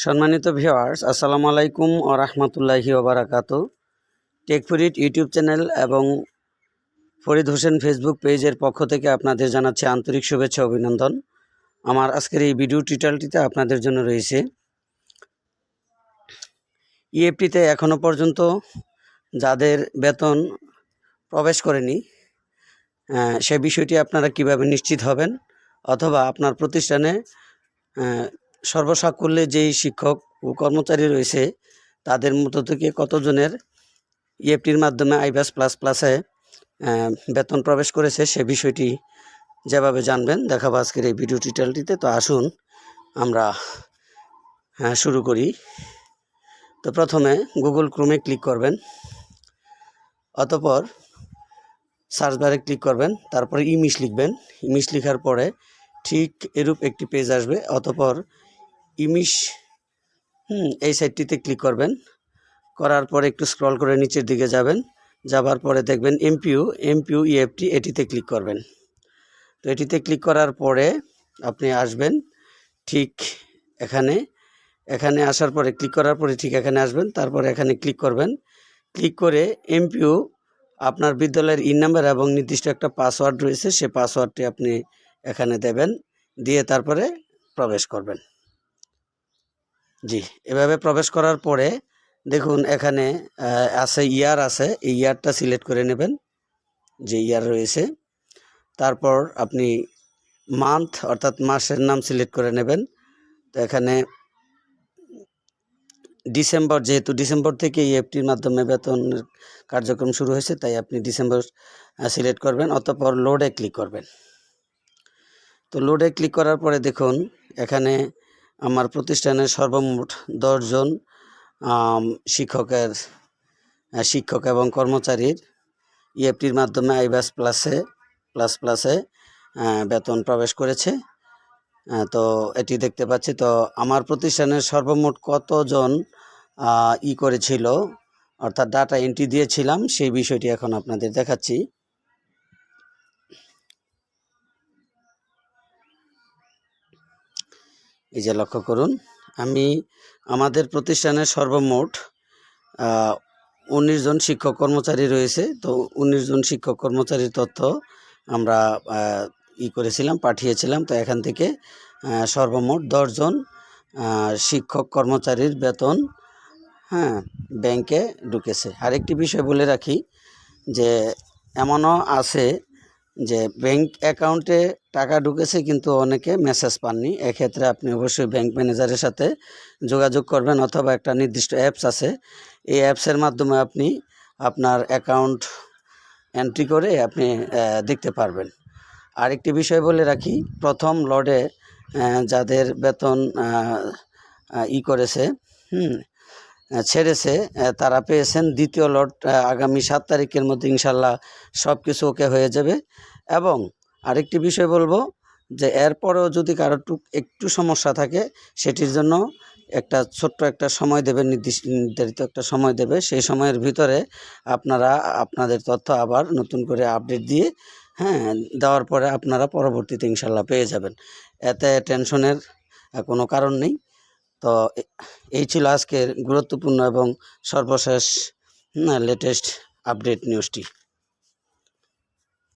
সম্মানিত ভিওয়ার্স আসসালামু আলাইকুম ও রহমতুল্লাহি ওবরাকাতু টেকফুরিট ইউটিউব চ্যানেল এবং ফরিদ হোসেন ফেসবুক পেজের পক্ষ থেকে আপনাদের জানাচ্ছি আন্তরিক শুভেচ্ছা অভিনন্দন। আমার আজকের এই ভিডিও টিউটোরিয়ালটিতে আপনাদের জন্য রয়েছে ইএফটিতে এখনও পর্যন্ত যাদের বেতন প্রবেশ করেনি সে বিষয়টি আপনারা কীভাবে নিশ্চিত হবেন অথবা আপনার প্রতিষ্ঠানে সর্বসাকুল্যে যেই শিক্ষক ও কর্মচারী রয়েছে তাদের মতো থেকে কতজনের ইএফটির মাধ্যমে আইবাস প্লাস প্লাসে বেতন প্রবেশ করেছে সে বিষয়টি যেভাবে জানবেন দেখাবো আজকের এই ভিডিও টিউটোরিয়ালটিতে তো আসুন আমরা হ্যাঁ, শুরু করি। তো প্রথমে গুগল ক্রোমে ক্লিক করবেন। অতপর সার্চ বারে ক্লিক করবেন। তারপরে ইমিশ লিখবেন। ইমিশ লেখার পরে ঠিক এরূপ একটি পেজ আসবে। অতপর ইমিশ, হুম, এই সাইটটিতে ক্লিক করবেন। করার পরে একটু স্ক্রল করে নিচের দিকে যাবেন। যাবার পরে দেখবেন এমপিউ এমপিউ ইএফটি, এটিতে ক্লিক করবেন। তো এটিতে ক্লিক করার পরে আপনি আসবেন ঠিক এখানে। এখানে আসার পরে ক্লিক করার পরে ঠিক এখানে আসবেন। তারপরে এখানে ক্লিক করবেন। ক্লিক করে এমপিউ আপনার বিদ্যালয়ের ইন নাম্বার এবং নির্দিষ্ট একটা পাসওয়ার্ড রয়েছে, সে পাসওয়ার্ডটি আপনি এখানে দেবেন। দিয়ে তারপরে প্রবেশ করবেন। জি, এভাবে প্রবেশ করার পরে দেখুন এখানে আছে ইয়ার আছে, এই ইয়ারটা সিলেক্ট করে নেবেন, যে ইয়ার রয়েছে। তারপর আপনি মান্থ অর্থাৎ মাসের নাম সিলেক্ট করে নেবেন। তো এখানে ডিসেম্বর, যেহেতু ডিসেম্বর থেকে ইএফটির মাধ্যমে বেতন কার্যক্রম শুরু হয়েছে, তাই আপনি ডিসেম্বর সিলেক্ট করবেন অতঃপর লোডে ক্লিক করবেন। তো লোডে ক্লিক করার পরে দেখুন, এখানে আমার প্রতিষ্ঠানের সর্বমোট দশজন শিক্ষকের শিক্ষক এবং কর্মচারীর ইএফটির মাধ্যমে আইবাস প্লাসে প্লাস প্লাসে বেতন প্রবেশ করেছে। তো এটি দেখতে পাচ্ছি। তো আমার প্রতিষ্ঠানের সর্বমোট কতজন ই করেছিল, অর্থাৎ ডাটা এন্ট্রি দিয়েছিলাম, সেই বিষয়টি এখন আপনাদের দেখাচ্ছি। এই যে লক্ষ্য করুন, আমি আমাদের প্রতিষ্ঠানের সর্বমোট উনিশ জন শিক্ষক কর্মচারী রয়েছে। তো উনিশ জন শিক্ষক কর্মচারীর তথ্য আমরা ই করেছিলাম, পাঠিয়েছিলাম। তো এখান থেকে সর্বমোট দশজন শিক্ষক কর্মচারীর বেতন হ্যাঁ ব্যাংকে ঢুকেছে। আরেকটি বিষয় বলে রাখি যে, এমনও আছে যে ব্যাংক অ্যাকাউন্টে টাকা ঢুকেছে কিন্তু অনেকে মেসেজ পাননি এক্ষেত্রে আপনি অবশ্যই ব্যাংক ম্যানেজারের সাথে যোগাযোগ করবেন অথবা একটা নির্দিষ্ট অ্যাপস আছে এই অ্যাপসের মাধ্যমে আপনি আপনার অ্যাকাউন্ট এন্ট্রি করে আপনি দেখতে পারবেন। আরেকটি বিষয় বলে রাখি প্রথম আহ, যাদের বেতন ই করেছে হুম ছেড়েছে তারা পেয়েছেন দ্বিতীয় লট আগামী সাত তারিখের মধ্যে ইনশাল্লাহ সব কিছু ওকে হয়ে যাবে। এবং আরেকটি বিষয় বলব যে, এরপরেও যদি কারও টুক, একটু সমস্যা থাকে, সেটির জন্য একটা ছোট্ট একটা সময় দেবে, নির্দিষ্ট, নির্ধারিত একটা সময় দেবে। সেই সময়ের ভিতরে আপনারা, আপনাদের তথ্য আবার নতুন করে আপডেট দিয়ে হ্যাঁ দেওয়ার পরে আপনারা পরবর্তীতে ইনশাল্লাহ পেয়ে যাবেন। এতে টেনশনের কোনো কারণ নেই। তো এই ছিল আজকের গুরুত্বপূর্ণ এবং সর্বশেষ লেটেস্ট আপডেট নিউজটি